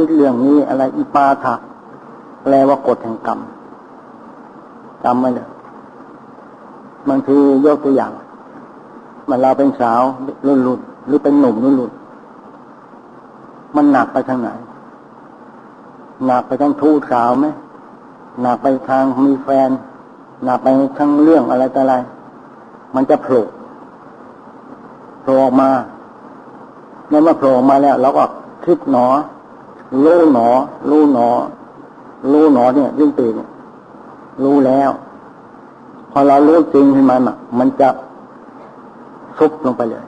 คิดเรื่องนี้อะไรอิปาถะแปลว่ากฎแห่งกรรมจำไว้เลยบางทียกตัวอย่างมันเราเป็นสาวรุ่นรุ่นหรือเป็นหนุ่มรุ่นรุ่นมันหนักไปทางไหน หนักไปทางทูสาวไหมหนักไปทางมีแฟน หนักไปทั้งเรื่องอะไรต่ออะไร มันจะโผล่โผล่ออกมาเมื่อมาโผล่ออกมาแล้วเราก็คิดหนอ รู้หนอ รู้หนอ รู้หนอเนี่ยยิ่งตีเนี่ยรู้แล้ว พอเรารู้จริงขึ้นมามันจะซุบลงไปเลย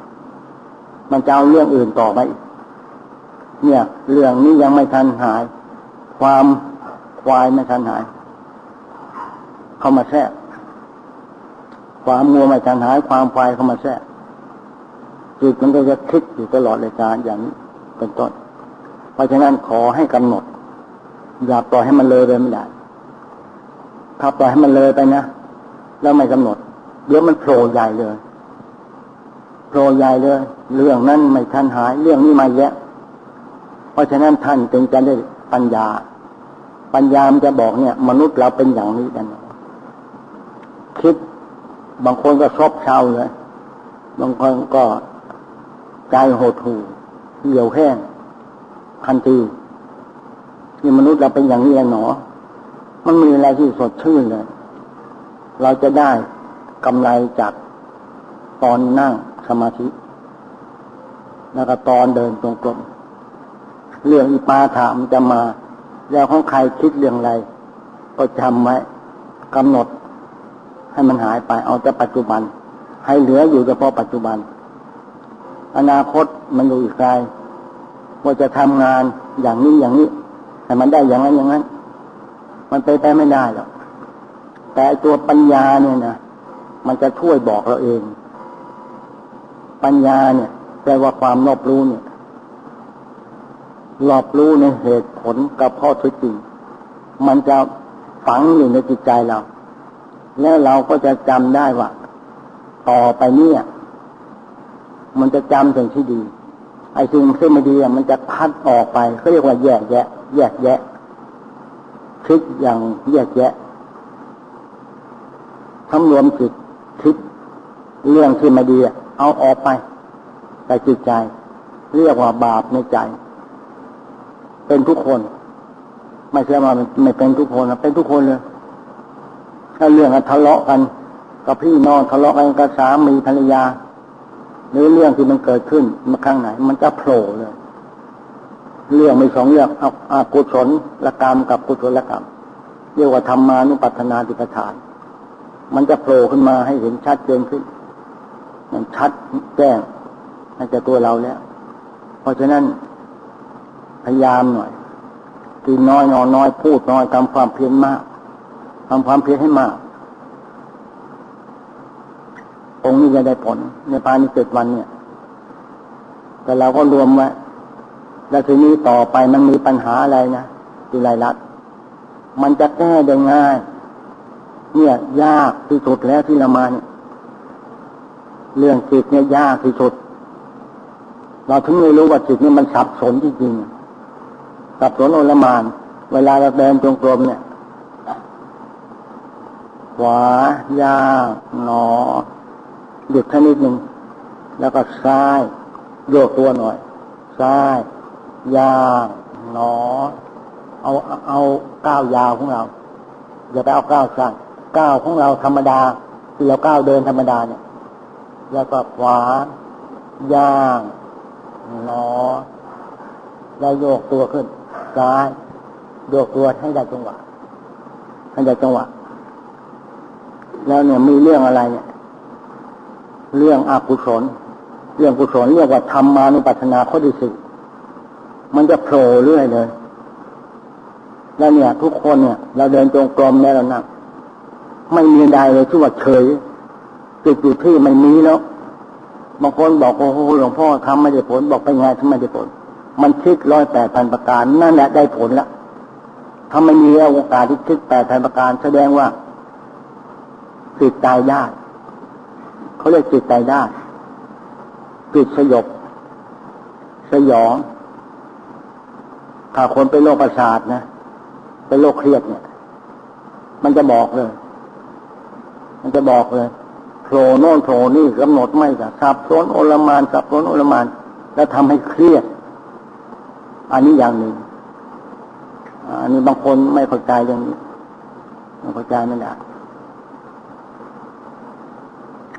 มันจะเอาเรื่องอื่นต่อไปอีกเนี่ย เรื่องนี้ยังไม่ทันหาย ความควายไม่ทันหาย เข้ามาแทรกความมัวไม่ทันหาย ความควายเข้ามาแทรกจิตมันก็จะคิดอยู่ตลอดเลยการอย่างนี้เป็นต้น ราะฉะนั้นขอให้กำหนด อย่าปล่อยให้มันเลยไปไม่ได้ถ้าปล่อยให้มันเลยไปนะแล้วไม่กำหนดเดี๋ยวมันโผล่ใหญ่เลยโผล่ใหญ่เลย เรื่องนั้นไม่ทันหาย เรื่องนี้มาแยะ เพราะฉะนั้นท่านจึงจะได้ปัญญา ปัญญามจะบอกเนี่ย มนุษย์เราเป็นอย่างนี้กันคิดบางคนก็ซบเชาเลย บางคนก็ใจโหดหู่เหี่ยวแห้ง ทันทีนี่มนุษย์เราเป็นอย่างนี้หนอ มันมีอะไรที่สดชื่นเลย เราจะได้กำไรจากตอนนั่งสมาธิ แล้วก็ตอนเดินตรงกลมเรื่องอิปาถามจะมา แล้วของใครคิดเรื่องอะไร ก็จำไว้กำหนด ให้มันหายไป เอาแต่ปัจจุบัน ให้เหลืออยู่เฉพาะปัจจุบัน อนาคตมันอยู่อีกไกล ว่าจะทำงานอย่างนี้อย่างนี้แต่มันได้อย่างนั้นอย่างนั้น มันไปไปไม่ได้หรอกแต่ตัวปัญญาเนี่ยนะมันจะช่วยบอกเราเอง ปัญญาเนี่ยแปลว่าความรอบรู้เนี่ยรอบรู้ในเหตุผลกับข้อเท็จจริง มันจะฝังอยู่ในจิตใจเรา แล้วเราก็จะจำได้ว่า ต่อไปเนี่ย มันจะจำสิ่งที่ดี ไอ้สิ่งที่ไม่ดีมันจะพัดออกไปเขาเรียกว่าแยกแยะ แยกแยะคิดอย่างแยกแยะทำรวมจิตคิดเรื่องที่ไม่ดีเอาออกไปแต่จิตใจ เรียกว่าบาปในใจ เป็นทุกคน ไม่ใช่ว่าไม่เป็นทุกคนเป็นทุกคนเลยถ้าเรื่องทะเลาะกันกับพี่น้องทะเลาะกันกับสามีภรรยา หรือเรื่องที่มันเกิดขึ้นมาข้างไหน มันจะโผล่เลย เรื่องมีสองเรื่องอากุศลละกรรมกับกุศลกรรมเรียกว่าธรรมานุปัฏนาติปทาน มันจะโผล่ขึ้นมาให้เห็นชัดเจนขึ้น มันชัดแจ้งให้แก่ตัวเราแล้ว เพราะฉะนั้นพยายามหน่อยกินน้อยนอนน้อยพูดน้อยทำความเพียรมากทำความเพียรให้มาก องค์นี้จะได้ผล ในภายในเจ็ดวันเนี่ย แต่เราก็รวมไว้แล้วทีนี้ต่อไปมันมีปัญหาอะไรนะจุไรรัตมันจะแก้ได้ง่าย เนี่ย ยากที่สุดแล้วที่เรามาเนี่ยเรื่องจิตเนี่ยยากที่สุด เราถึงไม่รู้ว่าจิตนี่มันสับสนจริงๆสับสนโอลมาน เวลาเราเดินจงกรมเนี่ยขวายากหนอ หยุดแค่นิดหนึ่งแล้วก็ซ้าย โยกตัวหน่อย ซ้าย ยาวหนอ เอาเอาก้าวยาวของเราอย่าไปเอาก้าวสั้นก้าวของเราธรรมดาที่เราก้าวเดินธรรมดาเนี่ย แล้วก็ขวาย่างหนอแล้วโยกตัวขึ้น ซ้าย โยกตัวให้ได้จังหวะให้ได้จังหวะ แล้วเนี่ยมีเรื่องอะไรเนี่ย เรื่องอกุศล เรื่องกุศลเรียกว่าธรรมานุปัฏฐนาข้อที่สี่มันจะโผล่เรื่อยเลย แล้วเนี่ย ทุกคนเนี่ย เราเดินจงกรมแล้วนะไม่มีใดเลยที่ว่าเฉยจุดอยู่ที่ไม่มีแล้วบางคนบอกโอ้โหหลวงพ่อทำไม่ได้ผลบอกไปไงทำไม่ได้ผล มันคิดร้อยแปดพันประการนั่นแหละได้ผลละถ้าไม่มีโอกาสที่คิดแปดพันประการ แสดงว่าจิตใจได้ เขาเรียกจิตใจได้จิตสยบ สยอง ถ้าคนเป็นโรคประสาทนะเป็นโรคเครียดเนี่ย มันจะบอกเลย มันจะบอกเลยโผล่โน่นโผล่นี่กำหนดไม่กับสับสนโอลมานสับสนโอลมาน แล้วทำให้เครียด อันนี้อย่างหนึ่งอันนี้บางคนไม่เข้าใจเรื่องนี้ไม่เข้าใจไม่ได้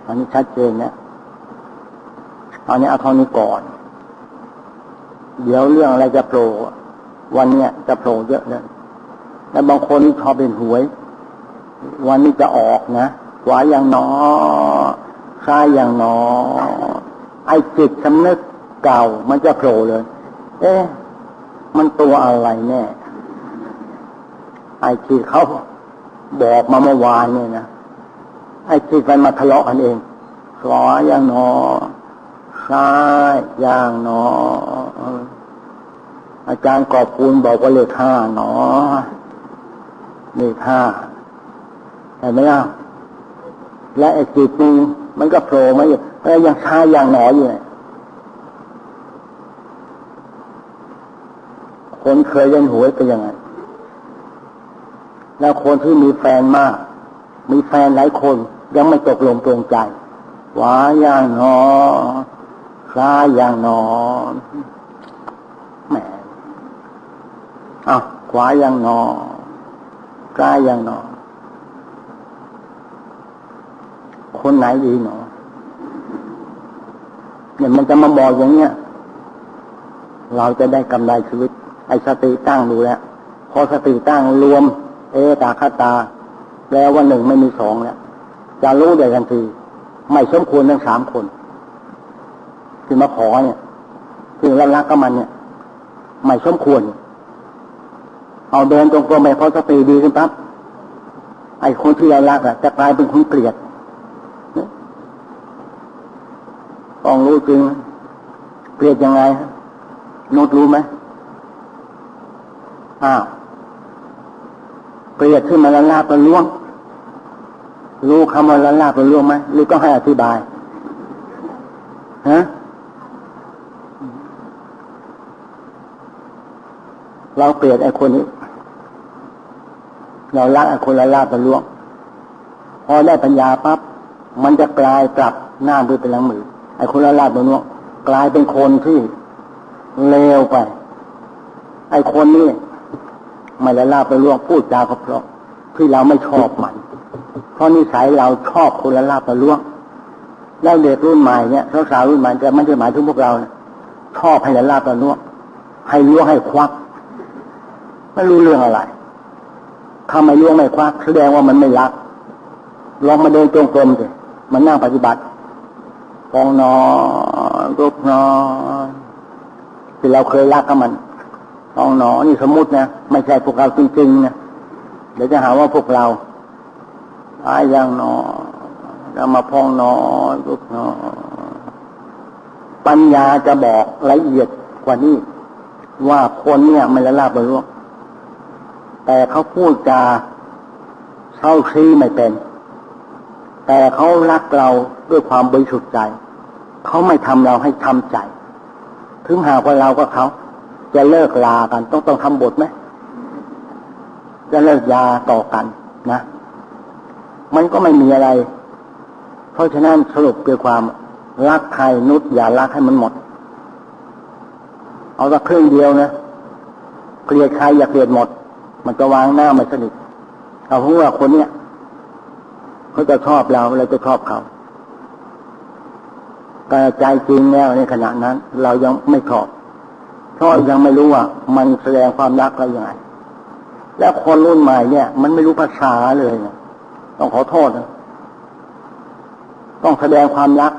อันนี้ชัดเจนนี่ยอันนี้เอาเท่านี้ก่อน เดี๋ยวเรื่องอะไรจะโผล่วันเนี้ยจะโผล่เยอะเลยแล้วบางคนชอบเป็นหวย วันนี้จะออกนะขวาอย่างหนอซ้ายอย่างหนอ ไอ้จิตสำนึกเก่ามันจะโผล่เลย เอ๊ะมันตัวอะไรแน่ไอ้ที่เขาบอกมาเมื่อวานเนี่ยนะ ไอ้ที่มันมาทะเลาะกันเองขวาอย่างหนอ ซ้ายอย่างหนอ อาจารย์กอบปูนบอกว่าเลขห้าหนอ เลขห้าเห็นไหมล่ะและไอ้จิตนึงมันก็โผล่มาอยู่แล้วยังช้าอย่างหนออยู่เนี่ยคนเคยเล่นหวยเป็นยังไง แล้วคนที่มีแฟนมาก มีแฟนหลายคน ยังไม่ตกลงตรงใจหวาอย่างหนอซ้ายอย่างหนอแหมเอาขวาอย่างหนอซ้ายอย่างหนอคนไหนดีหนอเนี่ยมันจะมาบอกอย่างเนี้ยเราจะได้กำไรชีวิต ไอ้สติตั้งดูแล้วพอสติตั้งรวม เอตาคาตา แล้วว่าหนึ่งไม่มีสองแล้ว จะรู้ได้ทันที ไม่สมควรทั้งสามคนที่มาขอเนี่ยที่รักรักก็มันเนี่ย ไม่สมควร เอาเดินตรงๆไปพอสติดีขึ้นปั๊บไอ้คนที่เรารักอะจะกลายเป็นคนเกลียดต้องรู้จริงเกลียดยังไงโนดรู้ไหมอ้าวเกลียดขึ้นมาและลาบละล่วง รู้คำว่าละลาบละล่วงไหมหรือต้องให้อธิบายฮะเราเกลียดไอ้คนนี้ เรารักไอ้คนละลาบละล่วง พอได้ปัญญาปั๊บมันจะกลายกลับหน้ามือเป็นหลังมือไอ้คนละลาบละล่วงกลายเป็นคนที่เลวไป ไอ้คนนี้ไม่ละลาบละล่วงพูดจาเพราะที่เราไม่ชอบมัน เพราะนิสัยเราชอบคนละลาบละล่วง แล้วเด็กรุ่นใหม่เนี่ยสาวรุ่นใหม่จะไม่ใช่หมายถึงพวกเราชอบให้ละลาบละล่วงให้ล่วงให้ควักไม่รู้เรื่องอะไรถ้าไม่ล่วงไม่ควักแสดงว่ามันไม่รักลองมาเดินจงกรมสิมันนั่งปฏิบัติกองนอนรูปนอนที่เราเคยรักกับมันกองนอนนี่สมมตินะไม่ใช่พวกเราจริงๆนะเดี๋ยวจะหาว่าพวกเรา อายยังนอนจะมาพองนอนรูปนอ ปัญญาจะบอกละเอียดกว่านี้ ว่าคนเนี่ยไม่ละลาบละล่วงแต่เขาพูดจาเศร้าชี้ไม่เป็น แต่เขารักเราด้วยความบริสุทธิ์ใจ เขาไม่ทำเราให้ทำใจ ถึงหากว่าเราก็เขาจะเลิกลากัน ต้องต้องทำบทไหมจะเลิกยาต่อกันนะ มันก็ไม่มีอะไร เพราะฉะนั้นสรุปด้วยความรักใครนุษย์อย่ารักให้มันหมด เอาสักครึ่งเดียวนะเกลียดใครอย่าเกลียดหมด มันจะวางหน้าไม่สนิทเอาเพราะว่าคนเนี้ยเขาจะชอบเราเราจะชอบเขาแต่ใจจริงแล้วในขณะนั้น เรายังไม่ชอบเพราะยังไม่รู้ว่ามันแสดงความรักอะไรยังไงแล้วคนรุ่นใหม่เนี่ย มันไม่รู้ภาษาเลยเนี่ย ต้องขอโทษนะต้องแสดงความรัก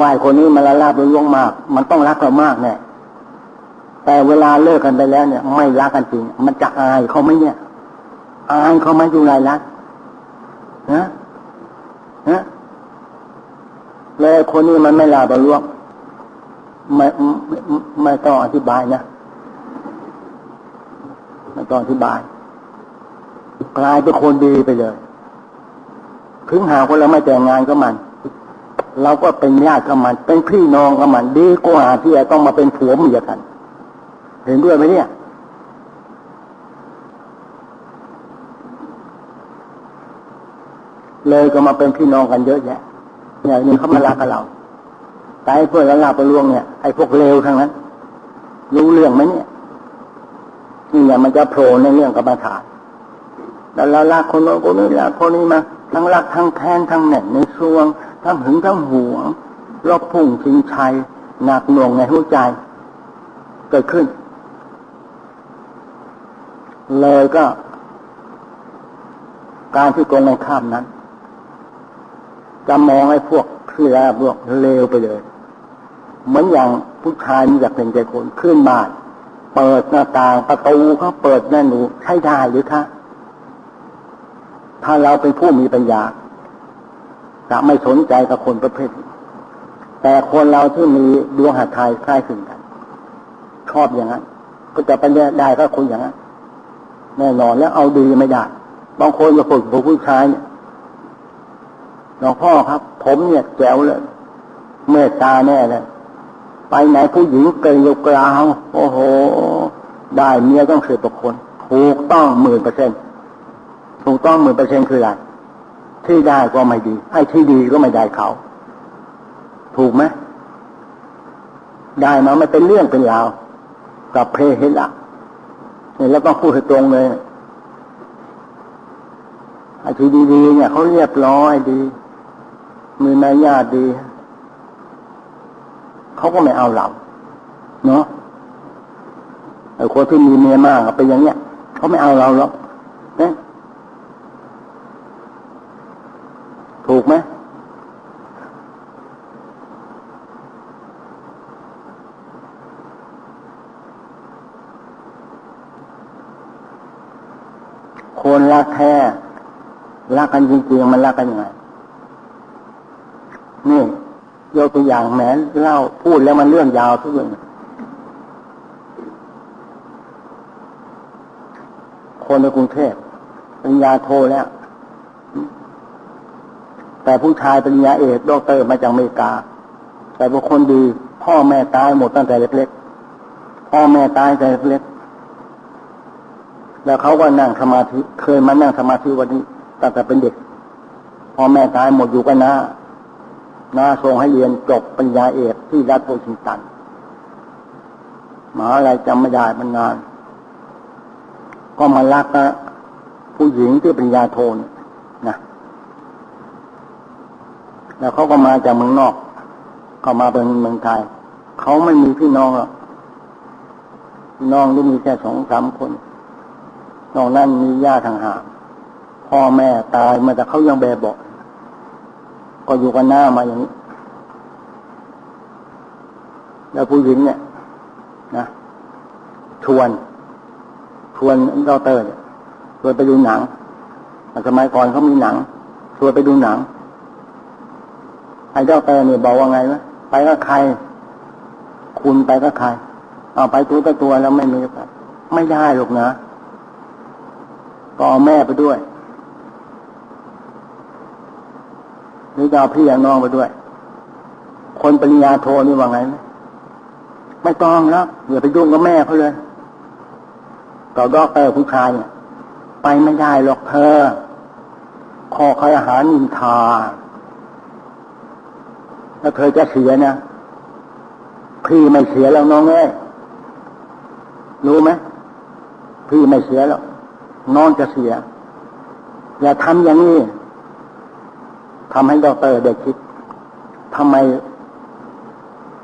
วายคนนี้มันละลาบละล่วงมาก มันต้องรักเรามากเนี่ยแต่เวลาเลิกกันไปแล้วเนี่ย ไม่รักกันจริง มันจะอายเขาไหมเนี่ย อายเขาไหมดูไรรักนะนะเลยคนนี้มันไม่ลาบล่วงไม่ไม่ไม่ต้องอธิบายนะไม่ต้องอธิบาย กลายเป็นคนดีไปเลย ถึงหากว่าเราไม่แต่งงานก็มัน เราก็เป็นญาติกับมัน เป็นพี่น้องกับมัน ดีกว่าที่จะต้องมาเป็นผัวเมียกัน เห็นด้วยไหมเนี่ย เลยก็มาเป็นพี่น้องกันเยอะแยะอย่างนี้เขามารักกับเราแต่ไอ้พวกละลาบประลวงเนี่ยไอ้พวกเลวทั้งนั้น รู้เรื่องไหมเนี่ยนี่เนี่ยมันจะโผล่ในเรื่องกรรมฐาน แล้วเรารักคนโน้นคนนี้รักคนนี้มา ทั้งรักทั้งแค้นทั้งเหน็ดในซวง ทั้งหึงทั้งหวงรบพุ่งชิงชัยหนักหน่วงในหัวใจ เกิดขึ้น เลยก็ การที่โกงในข้ามนั้นจะมองให้พวกเสือพวกเลวไปเลย เหมือนอย่างผู้ชายมีอยากเป็นใจคนขึ้นบ้าน เปิดหน้าต่างประตูเขาเปิดแน่หนูใช้ได้หรือคะ ถ้าเราเป็นผู้มีปัญญา จะไม่สนใจกับคนประเภทนี้แต่คนเราที่มีดวงหัตถยคล้ายคลึงกัน ชอบอย่างนั้น ก็จะไปได้ก็คนอย่างนั้นแน่นอนแล้วเอาดีไม่ได้ บางคนจะฝึกผู้ชายเนี่ยหลวงพ่อครับ ผมเนี่ยแจ๋วเลยเมตตาแน่เลยไปไหนผู้หญิงเกยกราวโอ้โห ได้เมียต้องเสิบกว่าคนถูกต้องหมื่นเปอร์เซ็นต์ ถูกต้องหมื่นเปอร์เซ็นต์คืออะไรที่ได้ก็ไม่ดี ไอ้ที่ดีก็ไม่ได้เขา ถูกไหมได้มาไม่เป็นเรื่องเป็นราวกับเพเฮละเนี่ยแล้วก็พูดให้ตรงเลยไอ้ที่ดีๆเนี่ยเขาเรียบร้อยดี มีมารยาทดีเขาก็ไม่เอาเราเนาะไอ้คนที่มีเมียมากเป็นอย่างเนี้ยเขาไม่เอาเราหรอกนะถูกไหม คนรักแท้ รั กันจริงๆมันรักกันยังไงนี่ยกตัวอย่างแหมเล่าพูดแล้วมันเรื่องยาวทุกเรื่องคนในกรุงเทพปริญญาโทแล้ว แต่ผู้ชายปริญญาเอกดอกเตอร์มาจากอเมริกา แต่พวกคนดี พ่อแม่ตายหมดตั้งแต่เล็กๆพ่อแม่ตายตั้งแต่เล็กๆแล้วเขาก็นั่งสมาธิเคยมานั่งสมาธิวันนี้ ตั้งแต่เป็นเด็กพ่อแม่ตายหมดอยู่กันนะนาส่งให้เรียนจบปัญญาเอกที่รัฐโวชิงตันมหาอะไรจำไม่ได้มันนาน ก็มารักนะผู้หญิงที่ปัญญาโทนนะแล้วเขาก็มาจากเมืองนอก เขามาเป็นเมืองไทย เขาไม่มีพี่น้องหรอกพี่น้องที่มีแค่สองสามคนนอกนั้นมีญาติทางหาง พ่อแม่ตายมาแต่เขายังแบบเบาก็อยู่กันหน้ามาอย่างนี้ แล้วผู้หญิงเนี่ยนะชวน ชวนดอเตอร์เนี่ยชวนไปดูหนังสมัยก่อนเขามีหนังชวนไปดูหนังไอ้ดอเตอร์เนี่ยบอกว่าไงวะไปก็ใคร คุณไปก็ใครเอาไปตัวต่อตัวแล้วไม่มีไม่ได้หรอกนะก็เอาแม่ไปด้วย จะเอาพี่น้องไปด้วย คนปริญญาโทนี่ว่าไงไหมไม่ต้องแล้วอย่าไปยุ่งกับแม่เขาเลยต่อดอกเตอร์ผู้ชายเนี่ยไปไม่ได้หรอกเธอขอใครอาหารนินทาแล้วเธอจะเสียนะพี่ไม่เสียแล้วน้องเอ้ยรู้ไหมพี่ไม่เสียแล้วน้องจะเสีย อย่าทำอย่างนี้ ทำให้ดอกเตอร์เด็กคิดทำไม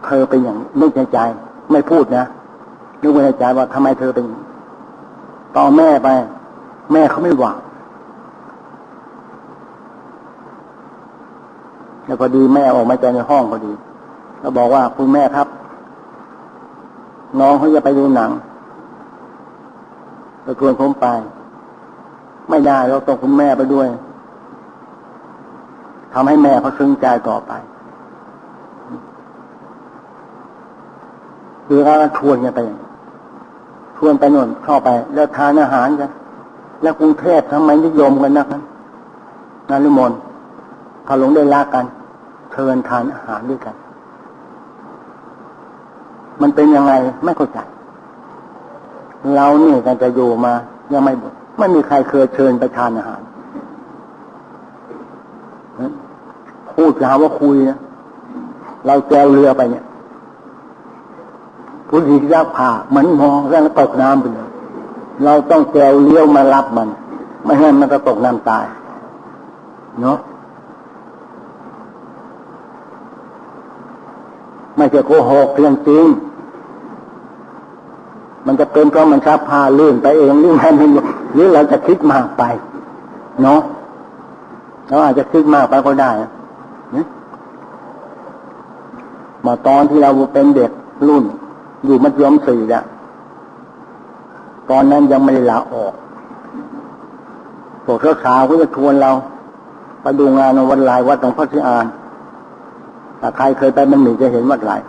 เธอเป็นอย่างนึกในใจ ไม่พูดนะนึกในใจว่าทำไมเธอเป็นต่อแม่ไป แม่เขาไม่หวังแล้วพอดีแม่ออกมาจากในห้องพอดี แล้วบอกว่าคุณแม่ครับ น้องเขาจะไปดูหนังจะชวนผมไป ไม่ได้เราต้องคุณแม่ไปด้วย ทำให้แม่เขาซึ้งใจต่อไปคือเราชวนกันไปชวนไปนนเข้าไป แล้วทานอาหารกันแล้วกรุงเทพทำไมนิยมกันนักนั้นารุมนเขาหลงได้ลากัน เชิญทานอาหารด้วยกัน มันเป็นยังไงไม่เข้าใจ เราเนี่ยกันจะอยู่มายังไม่ไม่มีใครเคยเชิญไปทานอาหาร พูดจะหาว่าคุยนะเราแจวเรือไปเนี่ยผู้หญิงยักผ่าเหมือนมองแล้วตกน้ำไปเลยเราต้องแจวเลี้ยวมารับมัน ไม่ให้มันจะตกน้ำตาย เนาะไม่ใช่โกหกเรื่องจริงมันจะเป็นเพราะมันชับพาลื่นไปเองหรือไม่ไม่หรือเราจะคิดมากไป เนาะเราอาจจะคิดมากไปก็ได้ มาตอนที่เราเป็นเด็กรุ่น อยู่มัธยมสี่อะตอนนั้นยังไม่ได้ลาออกพวกสาวก็จะชวนเราไปดูงานวันลายวัดหลวงพ่อชิอานถ้าใครเคยไปมันหนีจะเห็นวัดลาย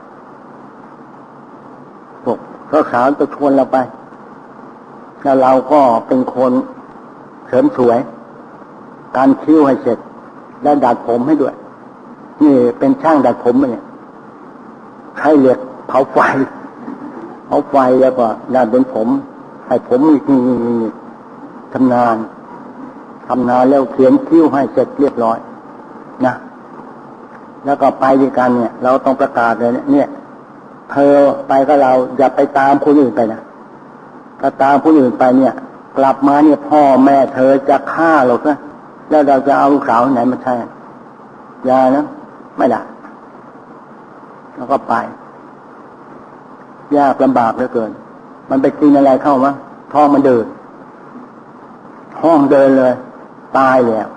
พวกสาวจะชวนเราไป แล้วเราก็เป็นคนเสริมสวย การคิ้วให้เสร็จ และดัดผมให้ด้วย นี่เป็นช่างดัดผมเนี่ยใช้เหล็กเผาไฟเผาไฟแล้วก็ดัดเป็นผมให้ผมนี่ทำงานทำงานแล้วเขียนคิ้วให้เสร็จเรียบร้อยนะแล้วก็ไปด้วยกันเนี่ย เราต้องประกาศเลยเนี่ยเธอไปก็เราอย่าไปตามคนอื่นไปนะถ้าตามคนอื่นไปเนี่ย กลับมาเนี่ยพ่อแม่เธอจะฆ่าเรานะแล้วเราจะเอาลูกสาวไหนมาใช่ยานะ ไม่ได้แล้วก็ไป ยากลำบากเหลือเกิน มันไปกินอะไรเข้ามะท้องมันเดิน ห้องเดินเลย ตายแล้ว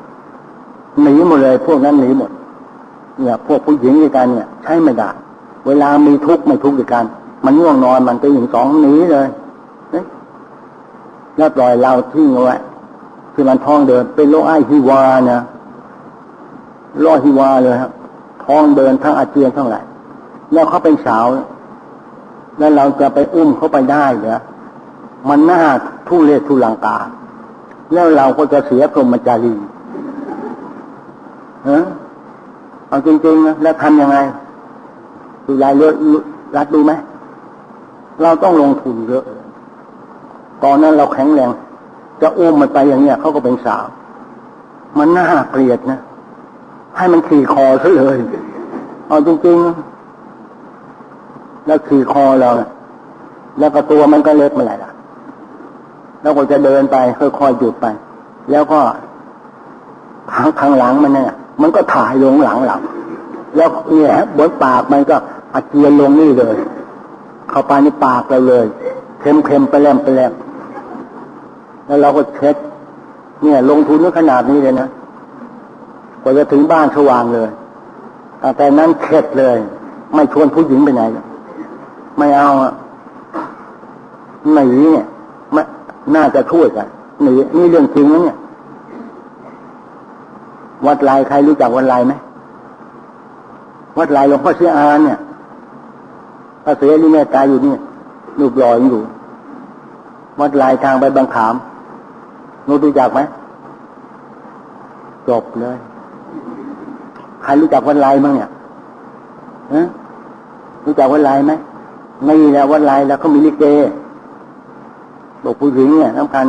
หนีหมดเลยพวกนั้นหนีหมด เนี่ย พวกผู้หญิงด้วยกันเนี่ย ใช้ไม่ได้เวลามีทุกข์ไม่ทุกข์ด้วยกัน มันง่วงนอนมันไปหนึ่งสองหนีเลยแล้วปล่อยเราทิ้งไว้คือมันท้องเดินเป็นโรคไอฮิวานะโรคฮิวาเลยครับ ท้องเดินทั้งอาเจียนทั้งหลายแล้วเขาเป็นสาว แล้วเราจะไปอุ้มเขาไปได้เหรอมันน่าทุเรศทุลังกา แล้วเราก็จะเสียพรหมจารีเออเอาจริงๆนะแล้วทำยังไงดูยายเยอะรัดดูไหมเราต้องลงทุนเยอะตอนนั้นเราแข็งแรง จะอุ้มมันไปอย่างเนี้ยเขาก็เป็นสาว มันน่าเกลียดนะ ให้มันขี่คอซะเลยเอาจริงๆ แล้วขี่คอเรา แล้วก็ตัวมันก็เล็กมาไหร่ล่ะ แล้วก็จะเดินไปค่อยๆหยุดไป แล้วก็ทางทางหลังมันเนี่ยมันก็ถ่ายลงหลังเราแล้วเนี่ยบนปากมันก็อาเจียนลงนี่เลย เข้าไปในปากเราเลยเค็มๆไปแลมไปแลมแล้วเราก็เช็ดเนี่ย ลงทุนด้วยขนาดนี้เลยนะ กว่าจะถึงบ้านสว่างเลยแต่นั้นเข็ดเลย ไม่ชวนผู้หญิงไปไหน ไม่เอาหนีเนี่ยน่าจะช่วยกันหนีนี่เรื่องจริงนะเนี่ยวัดลายใครรู้จักวัดลายไหมวัดลายหลวงพ่อเสียอานเนี่ยพระเสียนี่แม่ตายอยู่นี่รูปลอยอยู่ วัดลายทางไปบางขามรู้รู้จักไหมจบเลย ใครรู้จักวัดลายมั้งเนี่ยฮะรู้จักวัดลายไหมไม่แล้วัดลายแล้วก็มีลิเกบอกผู้หญิงเนี่ยสำคัญ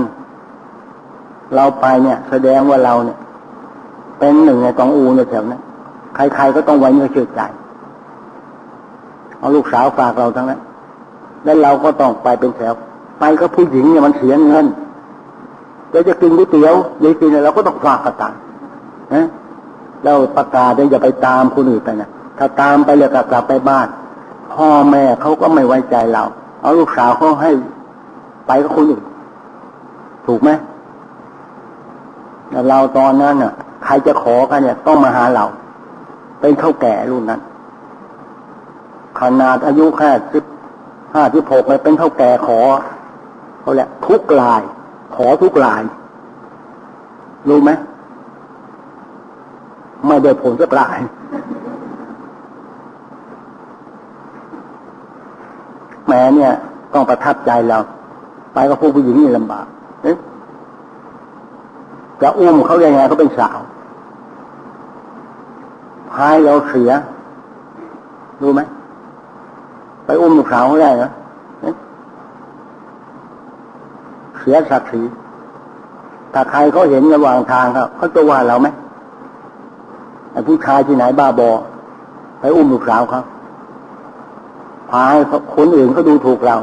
เราไปเนี่ย แสดงว่าเราเนี่ย เป็นหนึ่งในกองอูในแถวนั้นใครๆก็ต้องไว้เนื้อเชื่อใจเอาลูกสาวฝากเราทั้งนั้น แล้วเราก็ต้องไปเป็นแถว ไปก็ผู้หญิงเนี่ยมันเสียเงินเราจะกินก๋วยเตี๋ยวยัยกินเราก็ต้องฝากกระตัง เราประกาศอย่าไปตามคนอื่นไปนะถ้าตามไปเลยกลับไปบ้าน พ่อแม่เขาก็ไม่ไว้ใจเรา เอาลูกสาวเขาให้ไปกับคนอื่นถูกไหมเราตอนนั้นน่ะ ใครจะขอกันเนี่ยต้องมาหาเรา เป็นเท่าแก่รุ่นนั้น ขนาดอายุแค่สิบห้าสิบหกเลยเป็นเท่าแก่ขอเขาแหละ ทุกลาย ขอทุกลาย รู้ไหม ไม่ได้ผลสักลาย แม่เนี่ย ต้องประทับใจเราไปกับผู้หญิงนี่ลำบากจะอุ้มเขายังไงเขาเป็นสาวพายเราเสีย รู้ไหม ไปอุ้มลูกสาวเขาได้เหรอเสียศักดิ์ศรีถ้าใครเขาเห็นระหว่างทางครับเขาจะว่าเราไหม ไอ้ผู้ชายที่ไหนบ้าบอ ไปอุ้มลูกสาวเขาพาให้คนอื่นเขาดูถูกเรา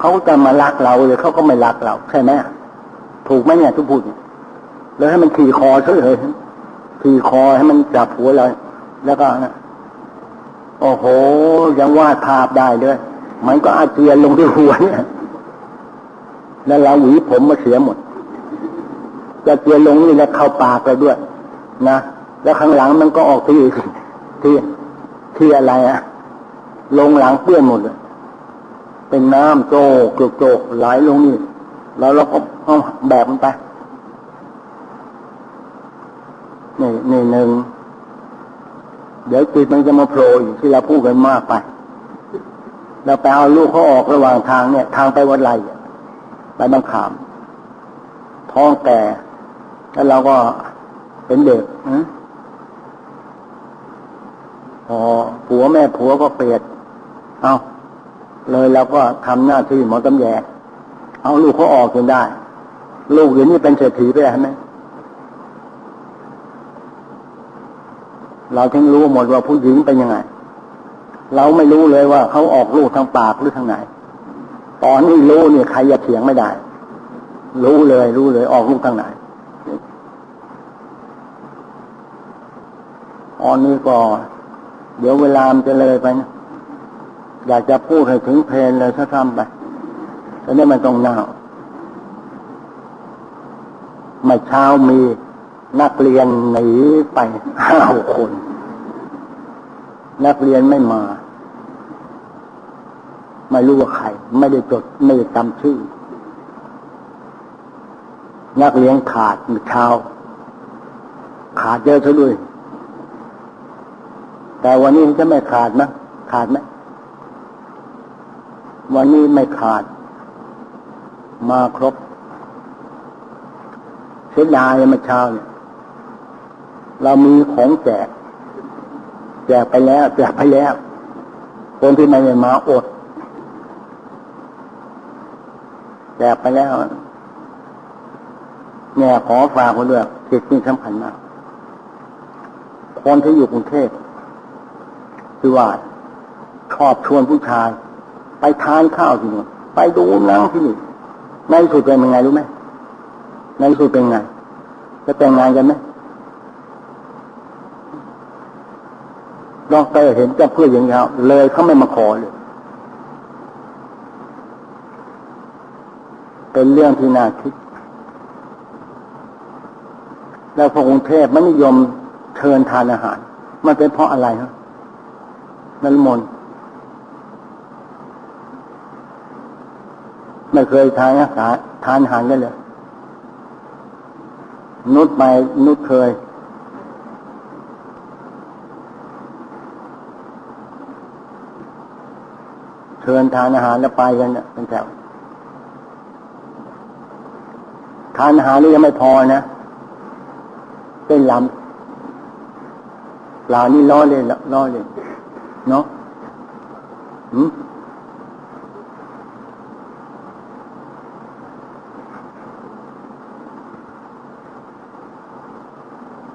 เขาจะมารักเราเลยเขาก็ไม่รักเรา ใช่ไหมถูกไหมเนี่ยทุกพูดแล้วให้มันขี่คอเฉยเลยขี่คอให้มันจับหัวเราแล้วก็นะโอ้โห ยังวาดภาพได้ด้วย มันก็อาเจียนลงที่หัวเนี่ย แล้วเราหวีผมมาเสียหมดจะเจียนลงนี่แล้วเข้าปากไปด้วย นะ แล้วข้างหลังมันก็ออกที่ที่ที่อะไรอะลงหลังเปื้อนหมดเป็นน้ำโจกโจกไหลลงนี่ แล้วเราก็เอาแบบมันไปนี่นี่หนึ่งเดี๋ยวจิตมันจะมาโผล่อยู่ที่เราพูดกันมากไปเราไปเอาลูกเขาออกระหว่างทางเนี่ย ทางไปวัดไรไปบางขาม ท้องแก่ แล้วเราก็เป็นเด็กพ อผัวแม่ผัวก็เปลียดเอาเลยเราก็ทำหน้าที่หมอตำแยเอาลูกเขาออกจนได้ ลูกเดี๋ยวนี้เป็นเศรษฐีไปแล้วไหมเราถึงรู้หมดว่าผู้หญิงเป็นยังไง เราไม่รู้เลยว่าเขาออกลูกทางปากหรือทางไหน ตอนนี้รู้เนี่ยใครจะเถียงไม่ได้ รู้เลยรู้เลยออกลูกทางไหนตอนนี้ก็ เดี๋ยวเวลามันจะเลยไปนะอยากจะพูดให้ถึงเพลนเลยถ้าทำไปแต่นี่มันต้องเน่าไม่เช้ามีนักเรียนหนีไปห้าคน นักเรียนไม่มา ไม่รู้ว่าใคร ไม่ได้จดไม่ได้จำชื่อ นักเรียนขาดเช้า ขาดเยอะซะด้วย แต่วันนี้จะไม่ขาดนะขาดไหมวันนี้ไม่ขาด มาครบ เสียดายมื่อเช้าเนี่ย เรามีของแจก แจกไปแล้วแจกไปแล้ว คนที่ไม่มาอด แจกไปแล้วเนี่ยขอฝากไว้ด้วยจิตนี่สำคัญมาก คนที่อยู่กรุงเทพ คือว่าชอบชวนผู้ชาย ไปทานข้าวที่นู่นไปดูหนังที่นี่ในสุดเป็นยังไงรู้ไหมในสุดเป็นไงจะแต่งงานกันไหมดอกเตอร์เห็นจะเพื่ออย่างเงี้ยเลยเขาไม่มาขอเลยเป็นเรื่องที่น่าคิด แล้วพวกกรุงเทพมันนิยมเชิญทานอาหาร มันเป็นเพราะอะไรฮะ นันมนไม่เคยทานอาหารทานอาหารกันเลยนุดไปนุดเคย เชิญทานอาหารแล้วไปกันเนี่ยเป็นแถวทานอาหารนี่ยังไม่พอนะเป็นลำปลานี่ล้อเลยล้อเลย เนาะหืม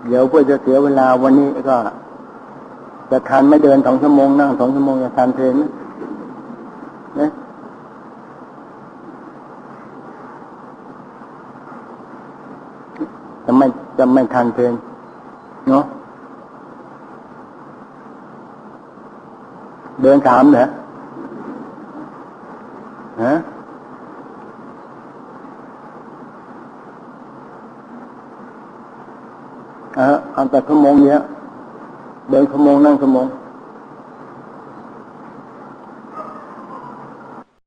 เดี๋ยวเพื่อจะเสียเวลาวันนี้ก็ จะทานไม่เดินสองชั่วโมงนั่งสองชั่วโมงจะทานเพลนนะจะไม่จะไม่ทานเพลนเนาะ เดินสามเหรอฮะเออเอาแต่ชั่วโมงเนี้ย